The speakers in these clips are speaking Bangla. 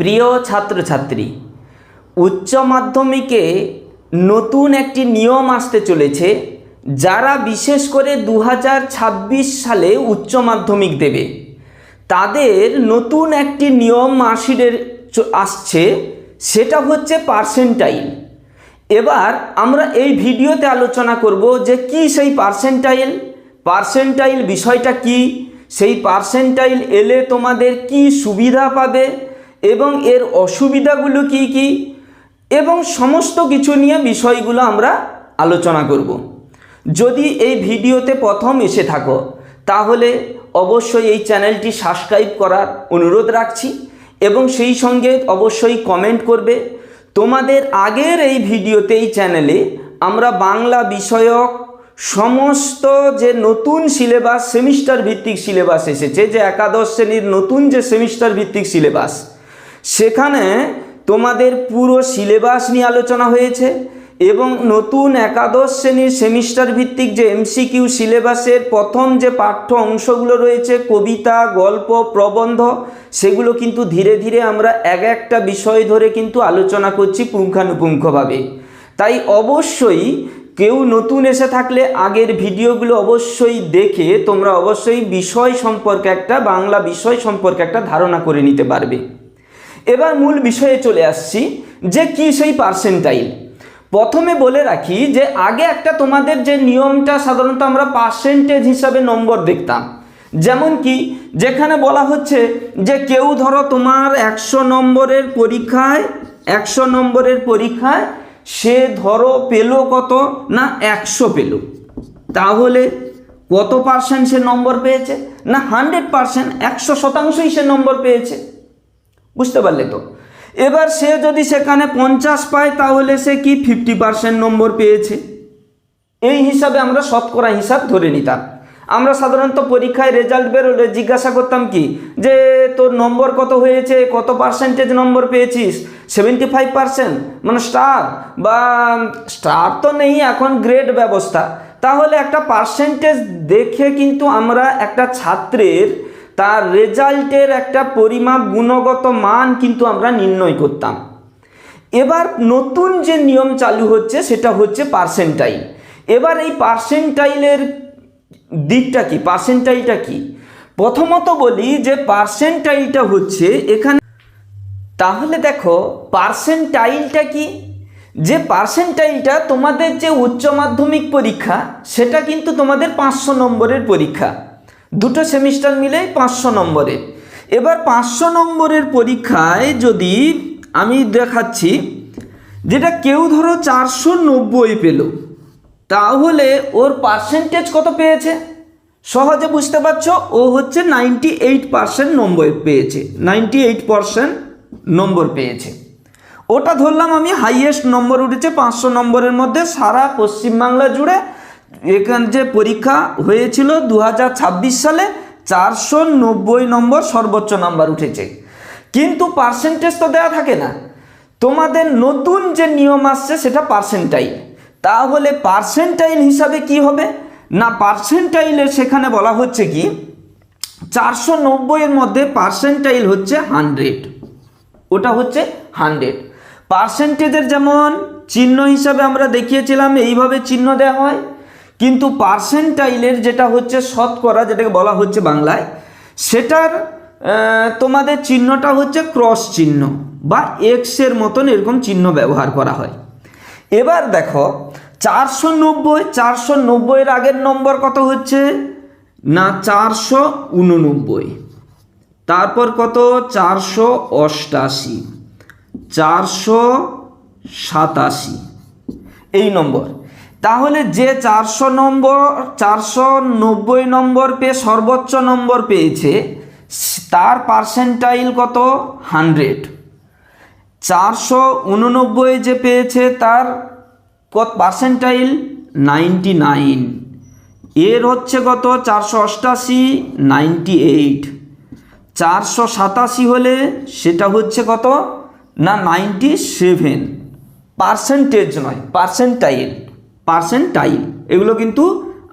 প্রিয় ছাত্রছাত্রী, উচ্চ মাধ্যমিকে নতুন একটি নিয়ম আসতে চলেছে, যারা বিশেষ করে দু হাজার ছাব্বিশ সালে উচ্চ মাধ্যমিক দেবে। তাদের নতুন একটি নিয়ম চ- আসছে, সেটা হচ্ছে পার্সেন্টাইল। এবার আমরা এই ভিডিওতে আলোচনা করব যে কি সেই পার্সেন্টাইল পার্সেন্টাইল বিষয়টা কি, সেই পার্সেন্টাইল এলে তোমাদের কি সুবিধা পাবে এবং এর অসুবিধাগুলো কি কি? এবং সমস্ত কিছু নিয়ে বিষয়গুলো আমরা আলোচনা করব। যদি এই ভিডিওতে প্রথম এসে থাকো, তাহলে অবশ্যই এই চ্যানেলটি সাবস্ক্রাইব করার অনুরোধ রাখছি এবং সেই সঙ্গে অবশ্যই কমেন্ট করবে। তোমাদের আগের এই ভিডিওতে এই চ্যানেলে আমরা বাংলা বিষয়ক সমস্ত যে নতুন সিলেবাস, সেমিস্টার ভিত্তিক সিলেবাস এসেছে, যে একাদশ শ্রেণির নতুন যে সেমিস্টার ভিত্তিক সিলেবাস সেখানে তোমাদের পুরো সিলেবাস নিয়ে আলোচনা হয়েছে এবং নতুন একাদশ শ্রেণির সেমিস্টার ভিত্তিক যে এমসিকিউ সিলেবাসের প্রথম যে পাঠ্য অংশগুলো রয়েছে, কবিতা, গল্প, প্রবন্ধ, সেগুলো কিন্তু ধীরে ধীরে আমরা এক একটা বিষয় ধরে কিন্তু আলোচনা করছি পুঙ্খানুপুঙ্খভাবে। তাই অবশ্যই কেউ নতুন এসে থাকলে আগের ভিডিওগুলো অবশ্যই দেখে তোমরা অবশ্যই বিষয় সম্পর্কে একটা, বাংলা বিষয় সম্পর্কে একটা ধারণা করে নিতে পারবে। এবার মূল বিষয়ে চলে আসছি যে কি সেই পার্সেন্টাইল প্রথমে বলে রাখি যে আগে একটা তোমাদের যে নিয়মটা সাধারণত আমরা পার্সেন্টেজ হিসাবে নম্বর দেখতাম। যেমন কি, যেখানে বলা হচ্ছে যে কেউ ধরো তোমার একশো নম্বরের পরীক্ষায়, একশো নম্বরের পরীক্ষায় সে ধরো পেল কত না একশো পেল। তাহলে কত পার্সেন্ট সে নম্বর পেয়েছে? না হান্ড্রেড পার্সেন্ট একশো শতাংশই সে নম্বর পেয়েছে। বুঝতে পারলে তো। এবার সে যদি সেখানে পঞ্চাশ পায়, তাহলে সে কি ফিফটি পার্সেন্ট নম্বর পেয়েছে? এই হিসাবে আমরা শতকরা হিসাব ধরে নিতাম। আমরা সাধারণত পরীক্ষায় রেজাল্ট বেরোলে জিজ্ঞাসা করতাম কি, যে তোর নম্বর কত হয়েছে, কত পার্সেন্টেজ নম্বর পেয়েছিস? সেভেন্টি ফাইভ পার্সেন্ট মানে স্টার বা স্টার তো নেই, এখন গ্রেড ব্যবস্থা। তাহলে একটা পার্সেন্টেজ দেখে কিন্তু আমরা একটা ছাত্রের তার রেজাল্টের একটা পরিমাপ গুণগত মান কিন্তু আমরা নির্ণয় করতাম। এবার নতুন যে নিয়ম চালু হচ্ছে সেটা হচ্ছে পার্সেন্টাইল এবার এই পার্সেন্টাইলের দিকটা কি? পার্সেন্টাইলটা কি? প্রথমত বলি যে পার্সেন্টাইলটা হচ্ছে এখানে তাহলে দেখো পার্সেন্টাইলটা কি? যে পার্সেন্টাইলটা তোমাদের যে উচ্চ মাধ্যমিক পরীক্ষা সেটা কিন্তু তোমাদের পাঁচশো নম্বরের পরীক্ষা। দুটো সেমিস্টার মিলেই পাঁচশো নম্বরের এবার পাঁচশো নম্বরের পরীক্ষায় যদি আমি দেখাচ্ছি, যেটা কেউ ধরো চারশো নব্বই পেল, তাহলে ওর পার্সেন্টেজ কত পেয়েছে? সহজে বুঝতে পারছ? ও হচ্ছে নাইনটি এইট পার্সেন্ট নম্বর পেয়েছে নাইনটি এইট পার্সেন্ট নম্বর পেয়েছে। ওটা ধরলাম আমি হাইয়েস্ট নম্বর উঠেছে পাঁচশো নম্বরের মধ্যে সারা পশ্চিমবাংলা জুড়ে। এখান যে পরীক্ষা হয়েছিল দু হাজার ছাব্বিশ সালে চারশো নব্বই নম্বর সর্বোচ্চ নাম্বার উঠেছে। কিন্তু পার্সেন্টেজ তো দেওয়া থাকে না। তোমাদের নতুন যে নিয়ম আসছে সেটা পার্সেন্টাইল তাহলে পার্সেন্টাইল হিসাবে কি হবে? না পার্সেন্টাইলের সেখানে বলা হচ্ছে কি, চারশো নব্বইয়ের মধ্যে পার্সেন্টাইল হচ্ছে হান্ড্রেড ওটা হচ্ছে হান্ড্রেড পার্সেন্টেজের যেমন চিহ্ন হিসাবে আমরা দেখিয়েছিলাম, এইভাবে চিহ্ন দেওয়া হয়। কিন্তু পার্সেন্টাইলের যেটা হচ্ছে শতকরা, যেটাকে বলা হচ্ছে বাংলায়, সেটার তোমাদের চিহ্নটা হচ্ছে ক্রস চিহ্ন বা এক্সের মতন এরকম চিহ্ন ব্যবহার করা হয়। এবার দেখো, চারশো নব্বই, চারশো নব্বইয়ের আগের নম্বর কত হচ্ছে? না, চারশো উননব্বই। তারপর কত? চারশো অষ্টাশি, চারশো সাতাশি। এই নম্বর। তাহলে যে চারশো নম্বর, চারশো নব্বই নম্বর পেয়ে সর্বোচ্চ নম্বর পেয়েছে, তার পার্সেন্টাইল কত? হান্ড্রেড চারশো উননব্বই যে পেয়েছে, তার কত পার্সেন্টাইল নাইনটি নাইন এর হচ্ছে কত? চারশো অষ্টাশি নাইনটি এইট চারশো সাতাশি হলে সেটা হচ্ছে কত? না নাইনটি সেভেন পার্সেন্টেজ নয় পার্সেন্টাইল পার্সেন্টাইল এগুলো কিন্তু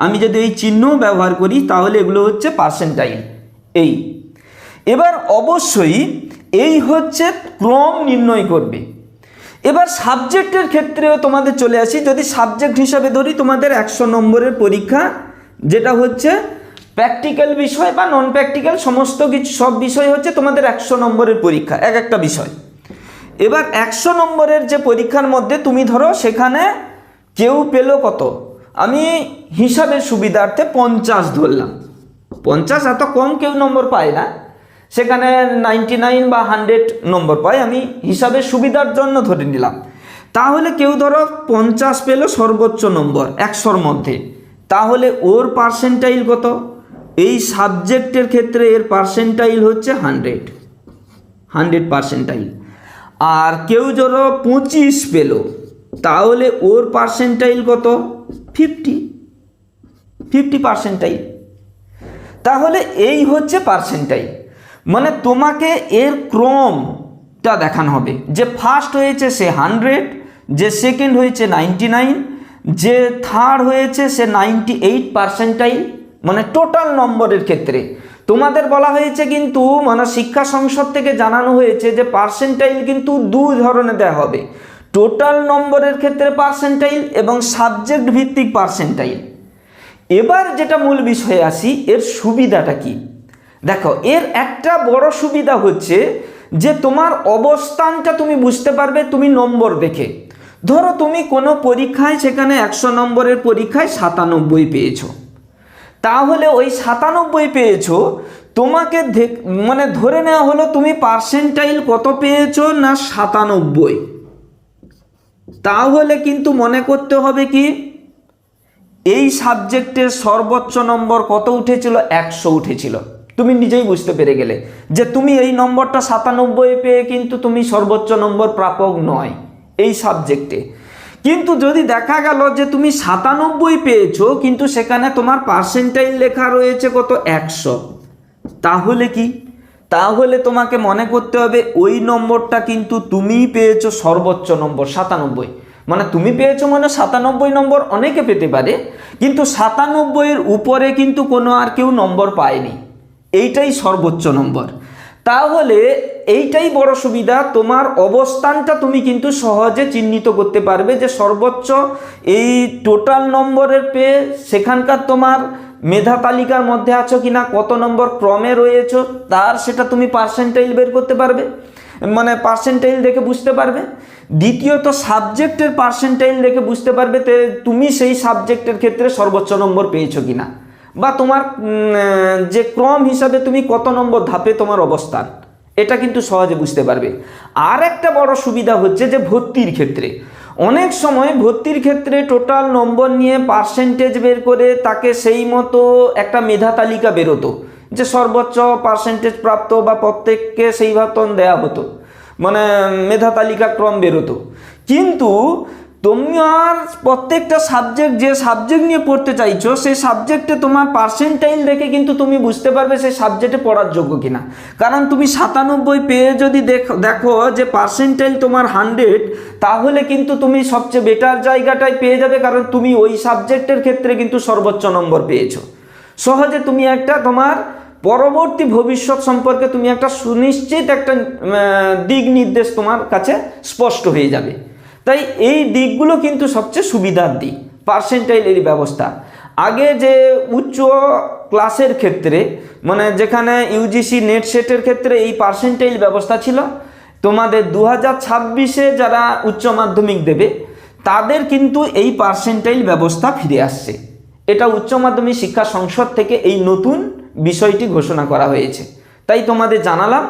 আমি যদি এই চিহ্ন ব্যবহার করি, তাহলে এগুলো হচ্ছে পার্সেন্টাইল এই। এবার অবশ্যই এই হচ্ছে ক্রম নির্ণয় করবে। এবার সাবজেক্টের ক্ষেত্রেও তোমাদের চলে আসি। যদি সাবজেক্ট হিসাবে ধরি, তোমাদের একশো নম্বরের পরীক্ষা, যেটা হচ্ছে প্র্যাকটিক্যাল বিষয় বা নন প্র্যাকটিক্যাল সমস্ত কিছু, সব বিষয় হচ্ছে তোমাদের একশো নম্বরের পরীক্ষা, এক একটা বিষয়। এবার একশো নম্বরের যে পরীক্ষার মধ্যে তুমি ধরো, সেখানে কেউ পেল কত? আমি হিসাবের সুবিধার্থে পঞ্চাশ ধরলাম। পঞ্চাশ এত কম কেউ নম্বর পায় না। সেখানে নাইনটি নাইন বা হান্ড্রেড নম্বর পায়। আমি হিসাবের সুবিধার জন্য ধরে নিলাম। তাহলে কেউ ধরো পঞ্চাশ পেল সর্বোচ্চ নম্বর একশোর মধ্যে। তাহলে ওর পার্সেন্টাইল কত? এই সাবজেক্টের ক্ষেত্রে এর পার্সেন্টাইল হচ্ছে হান্ড্রেড হান্ড্রেড পার্সেন্টাইল আর কেউ ধরো পঁচিশ পেল। তাহলে ওর পার্সেন্টাইল কত? ফিফটি ফিফটি পার্সেন্টাইল তাহলে এই হচ্ছে পার্সেন্টাইল মানে তোমাকে এর ক্রমটা দেখানো হবে। যে ফার্স্ট হয়েছে সে হান্ড্রেড যে সেকেন্ড হয়েছে নাইনটি নাইন যে থার্ড হয়েছে সে নাইনটি এইট পার্সেন্টাইল মানে টোটাল নম্বরের ক্ষেত্রে। তোমাদের বলা হয়েছে কিন্তু মানে শিক্ষা সংসদ থেকে জানানো হয়েছে যে পার্সেন্টাইল কিন্তু দুই ধরনের দেওয়া হবে। টোটাল নম্বরের ক্ষেত্রে পার্সেন্টাইল এবং সাবজেক্ট ভিত্তিক পার্সেন্টাইল। এবার যেটা মূল বিষয়ে আসি, এর সুবিধাটা কি? দেখো, এর একটা বড় সুবিধা হচ্ছে যে তোমার অবস্থানটা তুমি বুঝতে পারবে, তুমি নম্বর দেখে। ধরো, তুমি কোনো পরীক্ষায় সেখানে একশো নম্বরের পরীক্ষায় সাতানব্বই পেয়েছ। তাহলে ওই সাতানব্বই পেয়েছ, তোমাকে মানে ধরে নেওয়া হলো তুমি পার্সেন্টাইল কত পেয়েছ না সাতানব্বই? তাহলে কিন্তু মনে করতে হবে কি? এই সাবজেক্টের সর্বোচ্চ নম্বর কত উঠেছিল? একশো উঠেছিল। তুমি নিজেই বুঝতে পেরে গেলে যে তুমি এই নম্বরটা সাতানব্বই পেয়ে কিন্তু তুমি সর্বোচ্চ নম্বর প্রাপক নয় এই সাবজেক্টে। কিন্তু যদি দেখা গেল যে তুমি সাতানব্বই পেয়েছ, কিন্তু সেখানে তোমার পার্সেন্টাইল লেখা রয়েছে কত? একশো। তাহলে কি? তাহলে তোমাকে মনে করতে হবে ওই নম্বরটা কিন্তু তুমিই পেয়েছ সর্বোচ্চ নম্বর, সাতানব্বই। মানে তুমি পেয়েছ মানে সাতানব্বই নম্বর অনেকে পেতে পারে, কিন্তু সাতানব্বইয়ের উপরে কিন্তু কোনো আর কেউ নম্বর পায়নি। এইটাই সর্বোচ্চ নম্বর। তাহলে এইটাই বড় সুবিধা, তোমার অবস্থানটা তুমি কিন্তু সহজে চিহ্নিত করতে পারবে যে সর্বোচ্চ এই টোটাল নম্বরের পেয়ে সেখানকার তোমার মেধা তালিকার মধ্যে আছো কিনা, কত নম্বর ক্রমে রয়েছো, তার সেটা তুমি পার্সেন্টাইল বের করতে পারবে। মানে পার্সেন্টাইল দেখে বুঝতে পারবে। দ্বিতীয়ত সাবজেক্টের পার্সেন্টাইল দেখে বুঝতে পারবে তে তুমি সেই সাবজেক্টের ক্ষেত্রে সর্বোচ্চ নম্বর পেয়েছ কিনা। বা তোমার যে ক্রম হিসাবে তুমি কত নম্বর ধাপে তোমার অবস্থান, এটা কিন্তু সহজে বুঝতে পারবে। আর একটা বড় সুবিধা হচ্ছে যে ভর্তির ক্ষেত্রে। অনেক সময় ভর্তির ক্ষেত্রে টোটাল নম্বর নিয়ে পার্সেন্টেজ বের করে তাকে সেই মতো একটা মেধা তালিকা বেরোতো, যে সর্বোচ্চ পার্সেন্টেজ প্রাপ্ত বা প্রত্যেককে সেই ভাতন দেয়া হতো। মানে মেধা তালিকা ক্রম বেরোতো। কিন্তু তোমার প্রত্যেকটা সাবজেক্ট যে সাবজেক্ট নিয়ে পড়তে চাইছো, সেই সাবজেক্টে তোমার পার্সেন্টাইল দেখে কিন্তু তুমি বুঝতে পারবে সেই সাবজেক্টে পড়ার যোগ্য কিনা। কারণ তুমি সাতানব্বই পেয়ে যদি দেখো দেখো যে পার্সেন্টাইল তোমার হান্ড্রেড তাহলে কিন্তু তুমি সবচেয়ে বেটার জায়গাটায় পেয়ে যাবে কারণ তুমি ওই সাবজেক্টের ক্ষেত্রে কিন্তু সর্বোচ্চ নম্বর পেয়েছ। সহজে তুমি একটা তোমার পরবর্তী ভবিষ্যৎ সম্পর্কে তুমি একটা সুনিশ্চিত একটা দিক নির্দেশ তোমার কাছে স্পষ্ট হয়ে যাবে। তাই এই দিকগুলো কিন্তু সবচেয়ে সুবিধার দিক পার্সেন্টাইল পার্সেন্টাইলের ব্যবস্থা। আগে যে উচ্চ ক্লাসের ক্ষেত্রে মানে যেখানে ইউজিসি নেট সেটের ক্ষেত্রে এই পার্সেন্টাইল ব্যবস্থা ছিল, তোমাদের দু হাজার ছাব্বিশে যারা উচ্চ মাধ্যমিক দেবে, তাদের কিন্তু এই পার্সেন্টাইল ব্যবস্থা ফিরে আসছে। এটা উচ্চ মাধ্যমিক শিক্ষা সংসদ থেকে এই নতুন বিষয়টি ঘোষণা করা হয়েছে। তাই তোমাদের জানালাম,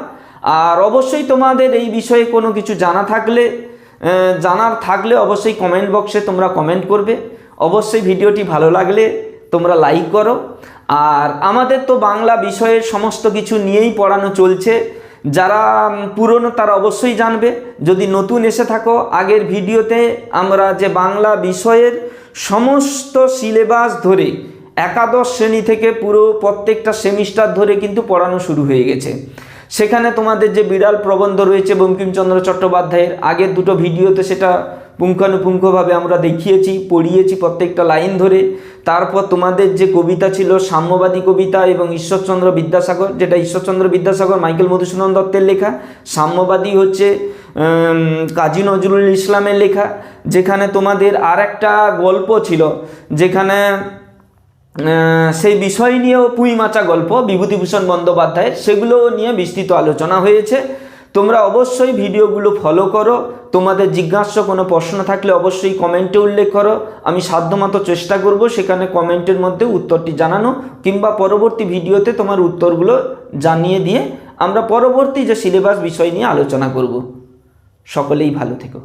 আর অবশ্যই তোমাদের এই বিষয়ে কোনো কিছু জানা থাকলে জানার থাকলে অবশ্যই কমেন্ট বক্সে তোমরা কমেন্ট করবে। অবশ্যই ভিডিওটি ভালো লাগলে তোমরা লাইক করো। আর আমাদের তো বাংলা বিষয়ের সমস্ত কিছু নিয়েই পড়ানো চলছে। যারা পুরনো তারা অবশ্যই জানবে। যদি নতুন এসে থাকো, আগের ভিডিওতে আমরা যে বাংলা বিষয়ের সমস্ত সিলেবাস ধরে, একাদশ শ্রেণি থেকে পুরো প্রত্যেকটা সেমিস্টার ধরে কিন্তু পড়ানো শুরু হয়ে গেছে। সেখানে তোমাদের যে বিড়াল প্রবন্ধ রয়েছে বঙ্কিমচন্দ্র চট্টোপাধ্যায়ের, আগের দুটো ভিডিওতে সেটা পুঙ্খানুপুঙ্খভাবে আমরা দেখিয়েছি, পড়িয়েছি প্রত্যেকটা লাইন ধরে। তারপর তোমাদের যে কবিতা ছিল, সাম্যবাদী কবিতা এবং ঈশ্বরচন্দ্র বিদ্যাসাগর, যেটা ঈশ্বরচন্দ্র বিদ্যাসাগর, মাইকেল মধুসূদন দত্তের লেখা। সাম্যবাদী হচ্ছে কাজী নজরুল ইসলামের লেখা। যেখানে তোমাদের আর একটা গল্প ছিল, যেখানে সেই বিষয় নিয়েও পুঁই মাচা গল্প, বিভূতিভূষণ বন্দ্যোপাধ্যায়ের সেগুলো নিয়ে বিস্তৃত আলোচনা হয়েছে। তোমরা অবশ্যই ভিডিওগুলো ফলো করো। তোমাদের জিজ্ঞাস্য কোনো প্রশ্ন থাকলে অবশ্যই কমেন্টে উল্লেখ করো। আমি সাধ্যমতো চেষ্টা করব সেখানে কমেন্টের মধ্যে উত্তরটি জানানো, কিংবা পরবর্তী ভিডিওতে তোমার উত্তরগুলো জানিয়ে দিয়ে আমরা পরবর্তী যে সিলেবাস বিষয় নিয়ে আলোচনা করব। সকলেই ভালো থেকো।